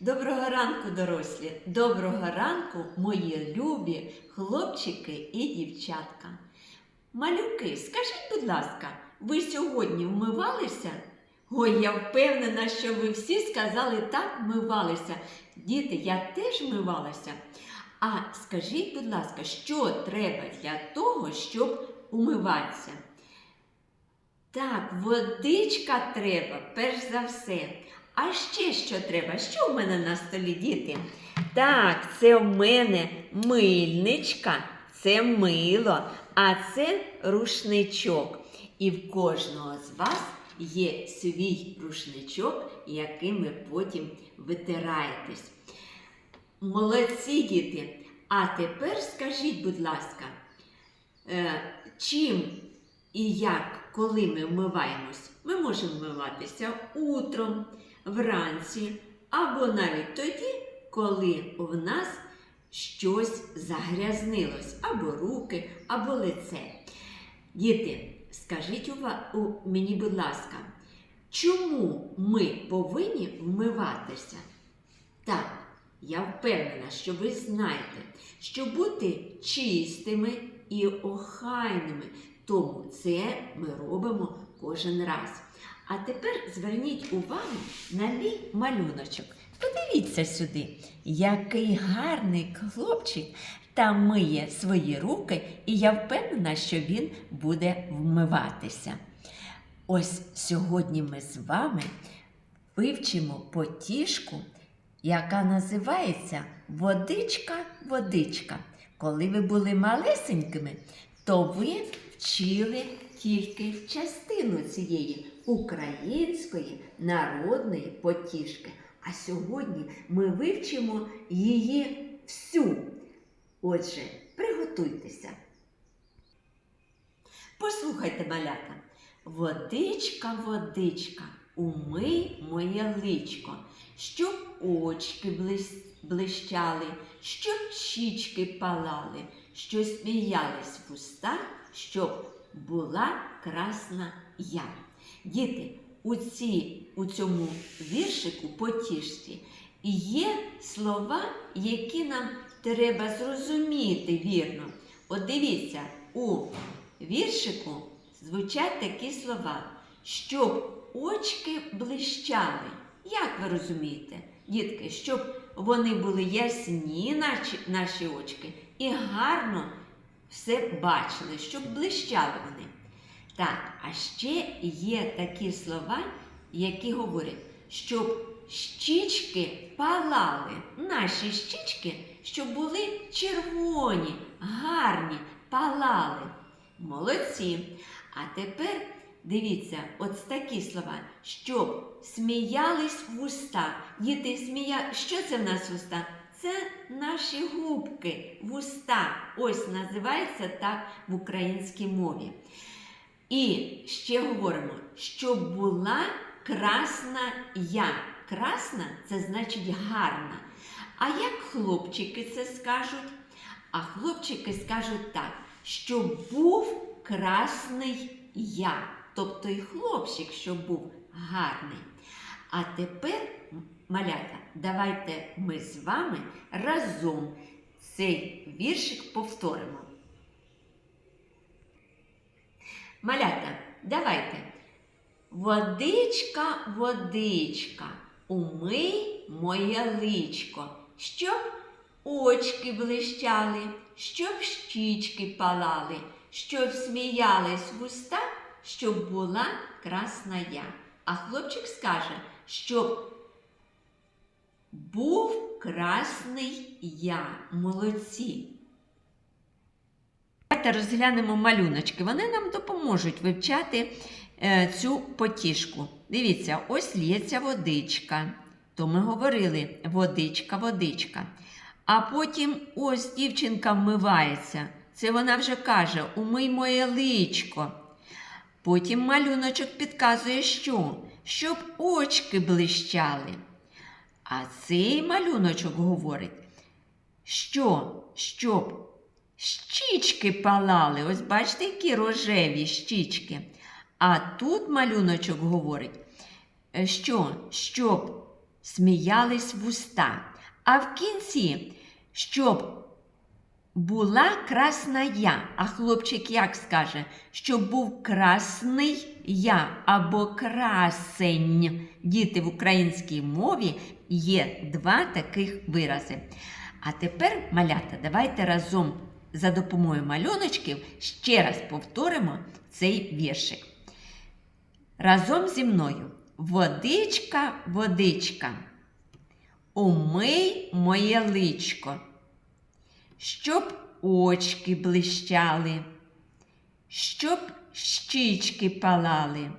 Доброго ранку, дорослі! Доброго ранку, мої любі хлопчики і дівчатка. Малюки, скажіть, будь ласка, ви сьогодні вмивалися? Ой, я впевнена, що ви всі сказали так, вмивалися. Діти, я теж вмивалася. А скажіть, будь ласка, що треба для того, щоб умиватися? Так, водичка треба, перш за все. А ще що треба? Що в мене на столі, діти? Так, це в мене мильничка, це мило, а це рушничок. І в кожного з вас є свій рушничок, яким ви потім витираєтесь. Молодці діти! А тепер скажіть, будь ласка, е, чим і як, коли ми вмиваємось? Ми можемо вмиватися утром, вранці або навіть тоді, коли в нас щось загрязнилось, або руки, або лице. Діти, скажіть мені, будь ласка, чому ми повинні вмиватися? Так, я впевнена, що ви знаєте, що бути чистими і охайними, тому це ми робимо кожен раз. А тепер зверніть увагу на мій малюночок. Подивіться сюди, який гарний хлопчик там миє свої руки, і я впевнена, що він буде вмиватися. Ось сьогодні ми з вами вивчимо потішку, яка називається Водичка-водичка. Коли ви були малесенькими, то ви вчили тільки частину цієї української народної потішки. А сьогодні ми вивчимо її всю. Отже, приготуйтеся. Послухайте, малята. Водичка, водичка, умий моє личко, щоб очки блищали, щоб щічки палали, що сміялись вуста, щоб була красна я. Діти, у, ці, у цьому віршику потішці є слова, які нам треба зрозуміти вірно. От дивіться, у віршику звучать такі слова, щоб очки блищали. Як ви розумієте, дітки, щоб вони були ясні, наші, наші очки, і гарно все бачили, щоб блищали вони. Так, а ще є такі слова, які говорять, щоб щічки палали, наші щічки, щоб були червоні, гарні, палали. Молодці. А тепер дивіться, от такі слова, щоб сміялись вуста. Діти смія... Що це в нас вуста? Це наші губки, вуста. Ось називається так в українській мові. І ще говоримо, щоб була красна я. Красна це значить гарна. А як хлопчики це скажуть? А хлопчики скажуть так, щоб був красний я. Тобто і хлопчик, щоб був гарний. А тепер, малята, давайте ми з вами разом цей віршик повторимо. Малята, давайте. Водичка, водичка, умий моє личко, щоб очки блищали, щоб щічки палали, щоб сміялись вуста, щоб була красна я. А хлопчик скаже, щоб був красний я. Молодці. Давайте розглянемо малюночки. Вони нам допоможуть вивчати е, цю потішку. Дивіться, ось лється водичка. То ми говорили водичка, водичка. А потім ось дівчинка вмивається. Це вона вже каже: умий моє личко. Потім малюночок підказує, що? Щоб очки блищали. А цей малюночок говорить, що, щоб щічки палали. Ось бачите, які рожеві щічки. А тут малюночок говорить, е, що, щоб сміялись вуста. А в кінці, щоб була красна я, а хлопчик як скаже, щоб був красний я або красень. Діти в українській мові є два таких вирази. А тепер, малята, давайте разом за допомогою малюночків ще раз повторимо цей віршик. Разом зі мною. Водичка, водичка, умий моє личко, щоб очки блищали, щоб щічки палали,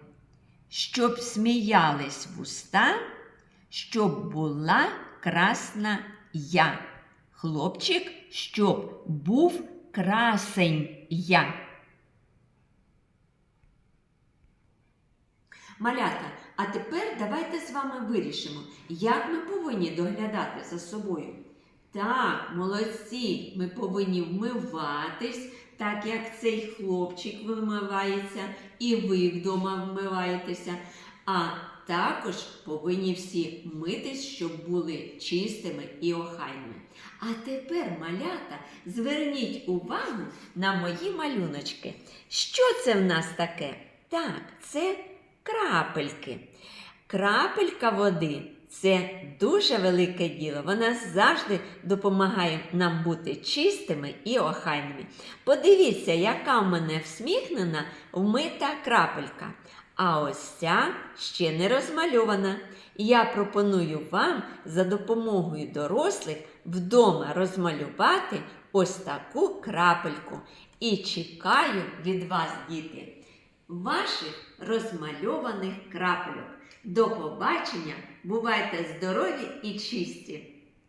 щоб сміялись вуста, щоб була красна я. Хлопчик, щоб був красень я. Малята, а тепер давайте з вами вирішимо, як ми повинні доглядати за собою. Так, молодці, ми повинні вмиватись, так як цей хлопчик вимивається, і ви вдома вмиваєтеся. А також повинні всі митись, щоб були чистими і охайними. А тепер, малята, зверніть увагу на мої малюночки. Що це в нас таке? Так, це крапельки. Крапелька води це дуже велике діло. Вона завжди допомагає нам бути чистими і охайними. Подивіться, яка в мене всміхнена вмита крапелька. А ось ця ще не розмальована. Я пропоную вам за допомогою дорослих вдома розмалювати ось таку крапельку. І чекаю від вас, діти, ваших розмальованих крапельок. До побачення! Бувайте здорові і чисті!